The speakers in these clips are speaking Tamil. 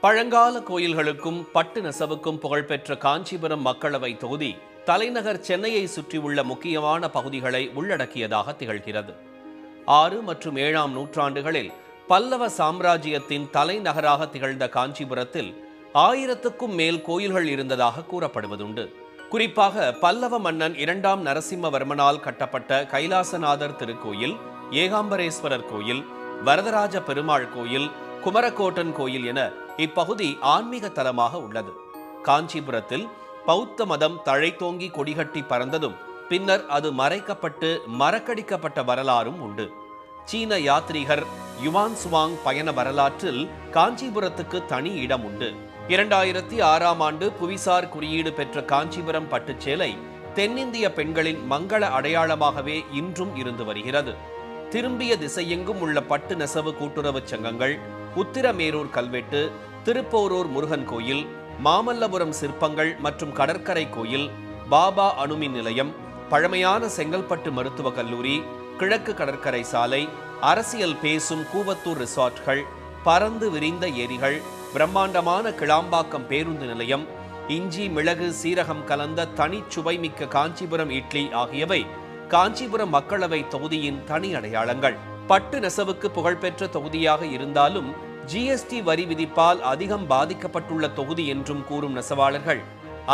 பழங்கால கோயில்களுக்கும் பட்டு நெசவுக்கும் புகழ்பெற்ற காஞ்சிபுரம் மக்களவை தொகுதி தலைநகர் சென்னையை சுற்றியுள்ள முக்கியமான பகுதிகளை உள்ளடக்கியதாக திகழ்கிறது. ஆறு மற்றும் ஏழாம் நூற்றாண்டுகளில் பல்லவ சாம்ராஜ்யத்தின் தலைநகராக திகழ்ந்த காஞ்சிபுரத்தில் ஆயிரத்துக்கும் மேல் கோயில்கள் இருந்ததாக கூறப்படுவதுண்டு. குறிப்பாக பல்லவ மன்னன் இரண்டாம் நரசிம்மவர்மனால் கட்டப்பட்ட கைலாசநாதர் திருக்கோயில் ஏகாம்பரேஸ்வரர் கோயில் வரதராஜ பெருமாள் கோயில் குமரக்கோட்டன் கோயில் என இப்பகுதி ஆன்மீக தலமாக உள்ளது. காஞ்சிபுரத்தில் பௌத்த மதம் தழைத்தோங்கி கொடிகட்டி பறந்ததும் பின்னர் அது மறைக்கப்பட்டு மறக்கடிக்கப்பட்ட வரலாறும் உண்டு. சீன யாத்ரீகர் யுவான் சுவாங் பயண வரலாற்றில் காஞ்சிபுரத்துக்கு தனி இடம் உண்டு. இரண்டாயிரத்தி ஆறாம் ஆண்டு புவிசார் குறியீடு பெற்ற காஞ்சிபுரம் பட்டுச்சேலை தென்னிந்திய பெண்களின் மங்கள அடையாளமாகவே இன்றும் இருந்து வருகிறது. திரும்பிய திசையெங்கும் உள்ள பட்டு நெசவு கூட்டுறவுச் சங்கங்கள் உத்திரமேரூர் கல்வெட்டு திருப்போரூர் முருகன் கோயில் மாமல்லபுரம் சிற்பங்கள் மற்றும் கடற்கரை கோயில் பாபா அணுமின் நிலையம் பழமையான செங்கல்பட்டு மருத்துவக் கல்லூரி கிழக்கு கடற்கரை சாலை அரசியல் பேசும் கூவத்தூர் ரிசார்ட்கள் பறந்து விரிந்த ஏரிகள் பிரம்மாண்டமான கிளாம்பாக்கம் பேருந்து நிலையம் இஞ்சி மிளகு சீரகம் கலந்த தனிச்சுவை மிக்க காஞ்சிபுரம் இட்லி ஆகியவை காஞ்சிபுரம் மக்களவை தொகுதியின் தனி அடையாளங்கள். பட்டு நெசவுக்கு புகழ்பெற்ற தொகுதியாக இருந்தாலும் ஜிஎஸ்டி வரி விதிப்பால் அதிகம் பாதிக்கப்பட்டுள்ள தொகுதி என்றும் கூறும் நெசவாளர்கள்.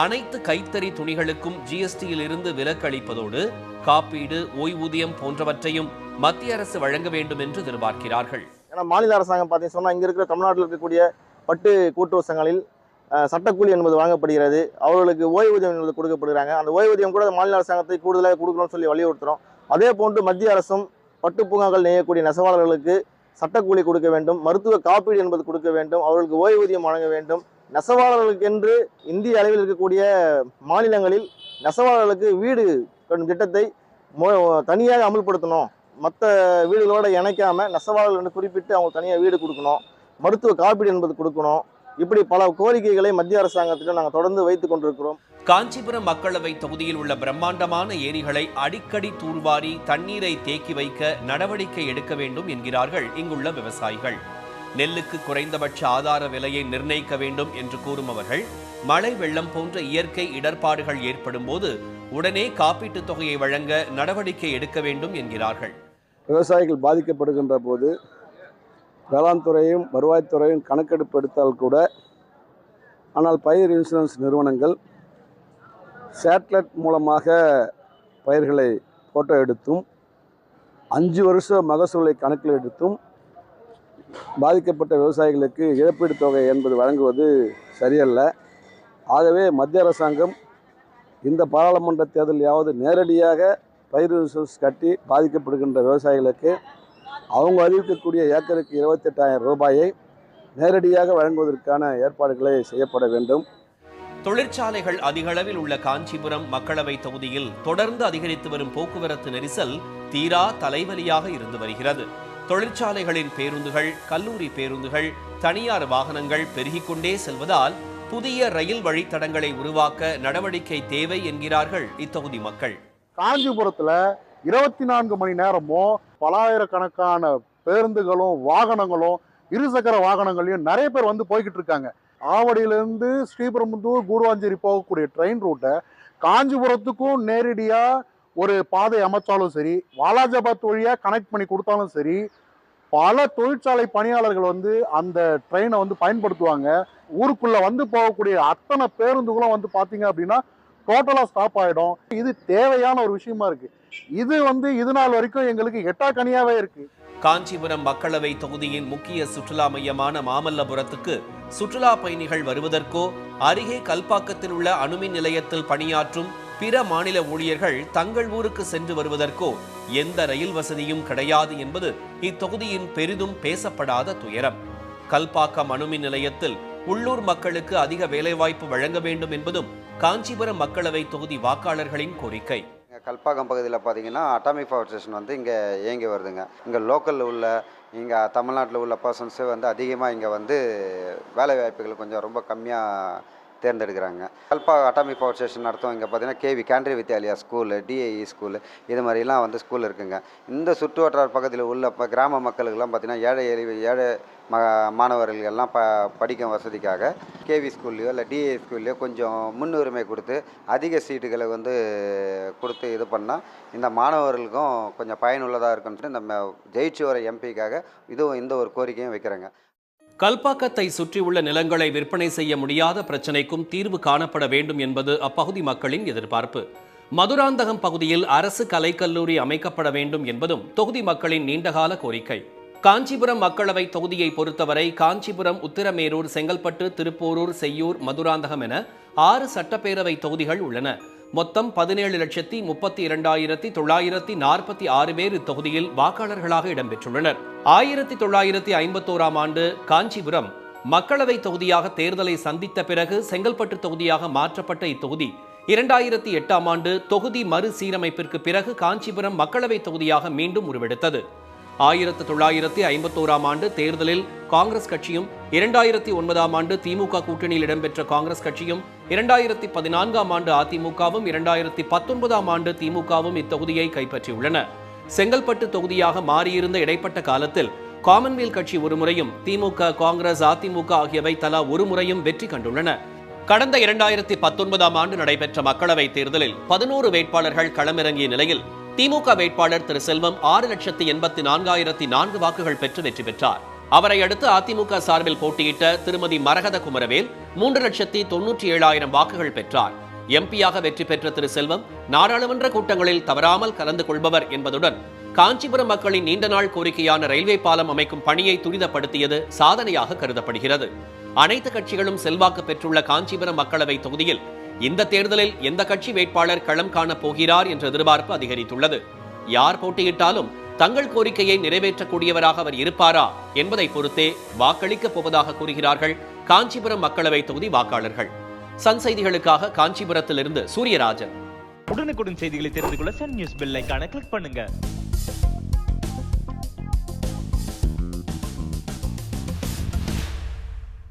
அனைத்து கைத்தறி துணிகளுக்கும் ஜிஎஸ்டியில் இருந்து விலக்களிப்பதோடு காப்பீடு ஓய்வூதியம் போன்றவற்றையும் மத்திய அரசு வழங்க வேண்டும் என்று எதிர்பார்க்கிறார்கள். ஏன்னா மாநில அரசாங்கம் பார்த்தீங்கன்னா சொன்னால் இங்கே இருக்கிற தமிழ்நாட்டில் இருக்கக்கூடிய பட்டு கூட்டுறவு சங்கங்களில் சட்டக்கூலி என்பது வழங்கப்படுகிறது அவர்களுக்கு ஓய்வூதியம் என்பது கொடுக்கப்படுகிறாங்க. அந்த ஓய்வூதியம் கூட மாநில அரசாங்கத்தை கூடுதலாக கொடுக்கணும்னு சொல்லி வலியுறுத்துகிறோம் அதே போன்று மத்திய அரசும் பட்டு பூங்காக்கள் நெய்யக்கூடிய நெசவாளர்களுக்கு சட்டக்கூலி கொடுக்க வேண்டும் மருத்துவ காப்பீடு என்பது கொடுக்க வேண்டும் அவர்களுக்கு ஓய்வூதியம் வழங்க வேண்டும். நெசவாளர்களுக்கென்று இந்திய அளவில் இருக்கக்கூடிய மாநிலங்களில் நெசவாளர்களுக்கு வீடு கட்டும் திட்டத்தை தனியாக அமல்படுத்தணும். மற்ற வீடுகளோடு இணைக்காமல் நெசவாளர்கள் என்று குறிப்பிட்டு அவங்க தனியாக வீடு கொடுக்கணும். மருத்துவ காப்பீடு என்பது கொடுக்கணும். இப்படி பல கோரிக்கைகளை மத்திய அரசாங்கத்திடம் நாங்கள் தொடர்ந்து வைத்துக் கொண்டிருக்கிறோம். காஞ்சிபுரம் மக்களவை தொகுதியில் உள்ள பிரம்மாண்டமான ஏரிகளை அடிக்கடி தூர்வாரி தண்ணீரை தேக்கி வைக்க நடவடிக்கை எடுக்க வேண்டும் என்கிறார்கள் இங்குள்ள விவசாயிகள். நெல்லுக்கு குறைந்தபட்ச ஆதார விலையை நிர்ணயிக்க வேண்டும் என்று கூறும் அவர்கள் மழை வெள்ளம் போன்ற இயற்கை இடர்பாடுகள் ஏற்படும் போது உடனே காப்பீட்டுத் தொகையை வழங்க நடவடிக்கை எடுக்க வேண்டும் என்கிறார்கள். விவசாயிகள் பாதிக்கப்படுகின்ற போது வேளாண் துறையும் வருவாய்த்துறையும் கணக்கெடுப்பு எடுத்தால் கூட ஆனால் பயிர் இன்சூரன்ஸ் நிறுவனங்கள் சேட்டலைட் மூலமாக பயிர்களை ஃபோட்டோ எடுத்தும் அஞ்சு வருஷ மகசூலை கணக்கில் எடுத்தும் பாதிக்கப்பட்ட விவசாயிகளுக்கு இழப்பீடு தொகை என்பது வழங்குவது சரியல்ல. ஆகவே மத்திய அரசாங்கம் இந்த பாராளுமன்ற தேர்தலையாவது நேரடியாக பயிர் இன்சூரன்ஸ் கட்டி பாதிக்கப்படுகின்ற விவசாயிகளுக்கு அவங்க அறிவிக்கக்கூடிய ஏக்கருக்கு இருபத்தெட்டாயிரம் ரூபாயை நேரடியாக வழங்குவதற்கான ஏற்பாடுகளை செய்யப்பட வேண்டும். தொழிற்சாலைகள் அதிகளவில் உள்ள காஞ்சிபுரம் மக்களவை தொகுதியில் தொடர்ந்து அதிகரித்து வரும் போக்குவரத்து நெரிசல் தீரா தலைவலியாக இருந்து வருகிறது. தொழிற்சாலைகளின் பேருந்துகள் கல்லூரி பேருந்துகள் தனியார் வாகனங்கள் பெருகிக் கொண்டே செல்வதால் புதிய ரயில் வழித்தடங்களை உருவாக்க நடவடிக்கை தேவை என்கிறார்கள் இத்தொகுதி மக்கள். காஞ்சிபுரத்துல இருபத்தி நான்கு மணி நேரமும் பலாயிரக்கணக்கான பேருந்துகளும் வாகனங்களும் இருசக்கர வாகனங்களையும் நிறைய பேர் வந்து போய்கிட்டு இருக்காங்க. ஆவடியிலேருந்து ஸ்ரீபெரும்புத்தூர் கூடுவாஞ்சேரி போகக்கூடிய ட்ரெயின் ரூட்டை காஞ்சிபுரத்துக்கும் நேரடியாக ஒரு பாதை அமைச்சாலும் சரி வாலாஜாபாத் வழியாக கனெக்ட் பண்ணி கொடுத்தாலும் சரி பல தொழிற்சாலை பணியாளர்கள் வந்து அந்த ட்ரெயினை வந்து பயன்படுத்துவாங்க. ஊருக்குள்ளே வந்து போகக்கூடிய அத்தனை பேருந்துகளும் வந்து பார்த்தீங்க அப்படின்னா டோட்டலாக ஸ்டாப் ஆகிடும் இது தேவையான ஒரு விஷயமா இருக்குது இது வந்து இது நாள் வரைக்கும் எங்களுக்கு எட்டா கனியாவே இருக்கு. காஞ்சிபுரம் மக்களவை தொகுதியின் முக்கிய சுற்றுலா மையமான மாமல்லபுரத்துக்கு சுற்றுலா பயணிகள் வருவதற்கோ அருகே கல்பாக்கத்தில் உள்ள அணுமின் நிலையத்தில் பணியாற்றும் பிற மாநில ஊழியர்கள் தங்கள் ஊருக்கு சென்று வருவதற்கோ எந்த ரயில் வசதியும் கிடையாது என்பது இத்தொகுதியின் பெரிதும் பேசப்படாத துயரம். கல்பாக்கம் அணுமின் நிலையத்தில் உள்ளூர் மக்களுக்கு அதிக வேலைவாய்ப்பு வழங்க வேண்டும் என்பதும் காஞ்சிபுரம் மக்களவை தொகுதி வாக்காளர்களின் கோரிக்கை. கல்பாக்கம் பகுதியில் பார்த்தீங்கன்னா அட்டாமிக் பவர் ஸ்டேஷன் வந்து இங்கே இயங்கி வருதுங்க. இங்கே லோக்கலில் உள்ள இங்கே தமிழ்நாட்டில் உள்ள பர்சன்ஸு வந்து அதிகமாக இங்கே வந்து வேலை வாய்ப்புகள் கொஞ்சம் ரொம்ப கம்மியாக தேர்ந்தெடுக்கிறாங்க. கல்பா அட்டாமிக் பவர் ஸ்டேஷன் நடத்தும். இங்கே பார்த்தீங்கன்னா KV Kendriya Vidyalaya school DAE school இது மாதிரிலாம் வந்து ஸ்கூல் இருக்குங்க. இந்த சுற்று வட்டார பக்கத்தில் உள்ள இப்போ கிராம மக்களுக்கெல்லாம் பார்த்தீங்கன்னா ஏழை எளிய ஏழை ம மாணவர்களெல்லாம் ப படிக்கும் வசதிக்காக கேவி ஸ்கூல்லையோ இல்லை டிஏ ஸ்கூல்லையோ கொஞ்சம் முன்னுரிமை கொடுத்து அதிக சீட்டுகளை வந்து கொடுத்து இது பண்ணால் இந்த மாணவர்களுக்கும் கொஞ்சம் பயனுள்ளதாக இருக்குன்ட்டு இந்த ஜெயிச்சு வர எம்பிக்காக இதுவும் இந்த ஒரு கோரிக்கையும் வைக்கிறேங்க. கல்பாக்கத்தை சுற்றியுள்ள நிலங்களை விற்பனை செய்ய முடியாத பிரச்சினைக்கும் தீர்வு காணப்பட வேண்டும் என்பது அப்பகுதி மக்களின் எதிர்பார்ப்பு. மதுராந்தகம் பகுதியில் அரசு கலைக்கல்லூரி அமைக்கப்பட வேண்டும் என்பதும் தொகுதி மக்களின் நீண்டகால கோரிக்கை. காஞ்சிபுரம் மக்களவை தொகுதியை பொறுத்தவரை காஞ்சிபுரம் உத்திரமேரூர் செங்கல்பட்டு திருப்போரூர் செய்யூர் மதுராந்தகம் என ஆறு சட்டப்பேரவை தொகுதிகள் உள்ளன. மொத்தம் பதினேழு லட்சத்தி முப்பத்தி இரண்டாயிரத்தி தொள்ளாயிரத்தி நாற்பத்தி ஆறு பேர் இத்தொகுதியில் வாக்காளர்களாக இடம்பெற்றுள்ளனர். ஆயிரத்தி தொள்ளாயிரத்தி ஐம்பத்தோராம் ஆண்டு காஞ்சிபுரம் மக்களவை தொகுதியாக தேர்தலை சந்தித்த பிறகு செங்கல்பட்டு தொகுதியாக மாற்றப்பட்ட இத்தொகுதி. இரண்டாயிரத்தி எட்டாம் ஆண்டு தொகுதி மறுசீரமைப்பிற்கு பிறகு காஞ்சிபுரம் மக்களவை தொகுதியாக மீண்டும் உருவெடுத்தது. ஆயிரத்தி தொள்ளாயிரத்தி ஐம்பத்தோராம் ஆண்டு தேர்தலில் காங்கிரஸ் கட்சியும் இரண்டாயிரத்தி ஒன்பதாம் ஆண்டு திமுக கூட்டணியில் இடம்பெற்ற காங்கிரஸ் கட்சியும் இரண்டாயிரத்தி பதினான்காம் ஆண்டு அதிமுகவும் இரண்டாயிரத்தி பத்தொன்பதாம் ஆண்டு திமுகவும் இத்தொகுதியை கைப்பற்றியுள்ளன. செங்கல்பட்டு தொகுதியாக மாறியிருந்த இடைப்பட்ட காலத்தில் காமன்வெல்த் கட்சி ஒரு முறையும் திமுக காங்கிரஸ் அதிமுக ஆகியவை தலா ஒரு முறையும் வெற்றி கண்டுள்ளன. கடந்த இரண்டாயிரத்தி பத்தொன்பதாம் ஆண்டு நடைபெற்ற மக்களவைத் தேர்தலில் பதினோரு வேட்பாளர்கள் களமிறங்கிய நிலையில் திமுக வேட்பாளர் திரு செல்வம் ஆறு லட்சத்தி எண்பத்தி நான்காயிரத்தி நான்கு வாக்குகள் பெற்று வெற்றி பெற்றார். அவரை அடுத்து அதிமுக சார்பில் போட்டியிட்ட திருமதி மரகத குமரவேல் மூன்று லட்சத்தி தொன்னூற்றி ஏழாயிரம் வாக்குகள் பெற்றார். எம்பியாக வெற்றி பெற்ற திரு செல்வம் நாடாளுமன்ற கூட்டங்களில் தவறாமல் கலந்து கொள்பவர் என்பதுடன் காஞ்சிபுரம் மக்களின் நீண்ட நாள் கோரிக்கையான ரயில்வே பாலம் அமைக்கும் பணியை துரிதப்படுத்தியது சாதனையாக கருதப்படுகிறது. அனைத்து கட்சிகளும் செல்வாக்கு பெற்றுள்ள காஞ்சிபுரம் மக்களவை தொகுதியில் இந்த தேர்தலில் எந்த கட்சி வேட்பாளர் களம் காணப் போகிறார் என்ற எதிர்பார்ப்பு அதிகரித்துள்ளது. யார் போட்டியிட்டாலும் தங்கள் கோரிக்கையை நிறைவேற்றக்கூடியவராக அவர் இருப்பாரா என்பதை பொறுத்தே வாக்களிக்கப் போவதாக கூறுகிறார்கள் காஞ்சிபுரம் மக்களவை தொகுதி வாக்காளர்கள். சன் செய்திகளுக்காக காஞ்சிபுரத்திலிருந்து சூரியராஜன். உடனுக்குடன் செய்திகளை தெரிந்து கொள்ள சன் நியூஸ் பெல் ஐகானை கிளிக் பண்ணுங்க.